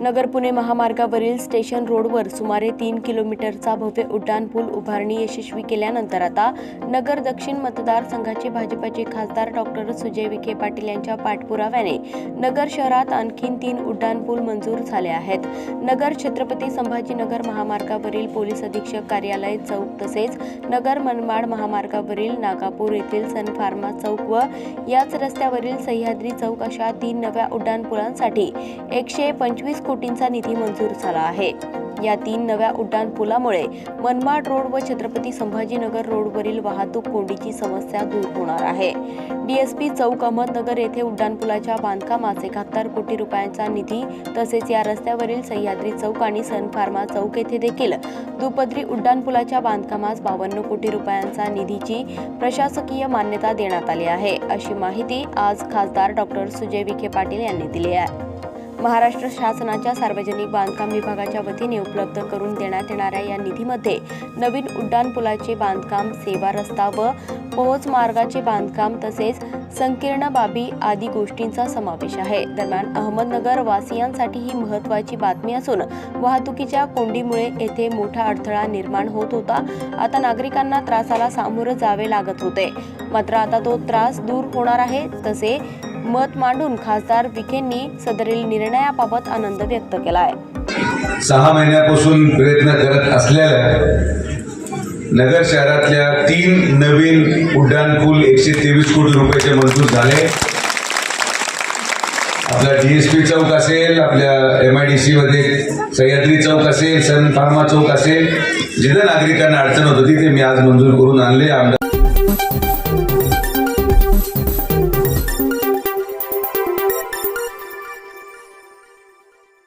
नगर पुणे महामार्गावरील स्टेशन रोडवर सुमारे तीन किलोमीटरचा भव्य उड्डाण पूल उभारणी यशस्वी केल्यानंतर आता नगर दक्षिण मतदारसंघाचे भाजपाचे खासदार डॉक्टर सुजय विखे पाटील यांच्या पाठपुराव्याने नगर शहरात आणखीन तीन उड्डाण पूल मंजूर झाले आहेत. नगर छत्रपती संभाजीनगर महामार्गावरील पोलीस अधीक्षक कार्यालय चौक तसेच नगर मनमाड महामार्गावरील नागापूर येथील सन फार्मा चौक व याच रस्त्यावरील सह्याद्री चौक अशा तीन नव्या उड्डाणपुलांसाठी एकशे पंचवीस कोटींचा निधी मंजूर झाला आहे. या तीन नव्या उड्डाण पुलामुळे मनमाड रोड व छत्रपती संभाजीनगर रोडवरील वाहतूक कोंडीची समस्या दूर होणार आहे. डीएसपी चौक अहमदनगर येथे उड्डाणपुलाच्या बांधकामास एकाहत्तर कोटी रुपयांचा निधी तसेच या रस्त्यावरील सह्याद्री चौक आणि सन फार्मा चौक येथे देखील दुपदरी उड्डाणपुलाच्या बांधकामास बावन्न कोटी रुपयांचा निधीची प्रशासकीय मान्यता देण्यात आली आहे. अशी माहिती आज खासदार डॉक्टर सुजय विखे पाटील यांनी दिली आहे. महाराष्ट्र शासनाच्या सार्वजनिक बांधकाम विभागाच्या वतीने उपलब्ध करून देण्यात येणाऱ्या या निधीमध्ये नवीन उड्डाणपुलाचे बांधकाम सेवा रस्ता व पोहोच मार्गाचे बांधकाम तसेच संकीर्ण बाबी आदी गोष्टींचा समावेश आहे. दरम्यान अहमदनगर वासियांसाठी ही महत्त्वाची बातमी असून वाहतुकीच्या कोंडीमुळे येथे मोठा अडथळा निर्माण होत होता. आता नागरिकांना त्रासाला सामोरं जावे लागत होते. मात्र आता तो त्रास दूर होणार आहे. तसे मत मांडून खासदार विखेंनी सदरील निर्णयाबाबत आनंद व्यक्त केला आहे सहा महिन्यापासून प्रयत्न करत असलेल्या नगर शहरातल्या तीन नवीन उड्डाणपूल एकशे तेवीस कोटी रुपयाचे मंजूर झाले. आपला डीएसपी चौक असेल आपल्या एम आय डी सी मध्ये सह्याद्री चौक असेल सन फार्मा चौक असेल जिथं नागरिकांना अडचण होत होती ते मी आज मंजूर करून आणले. आमदार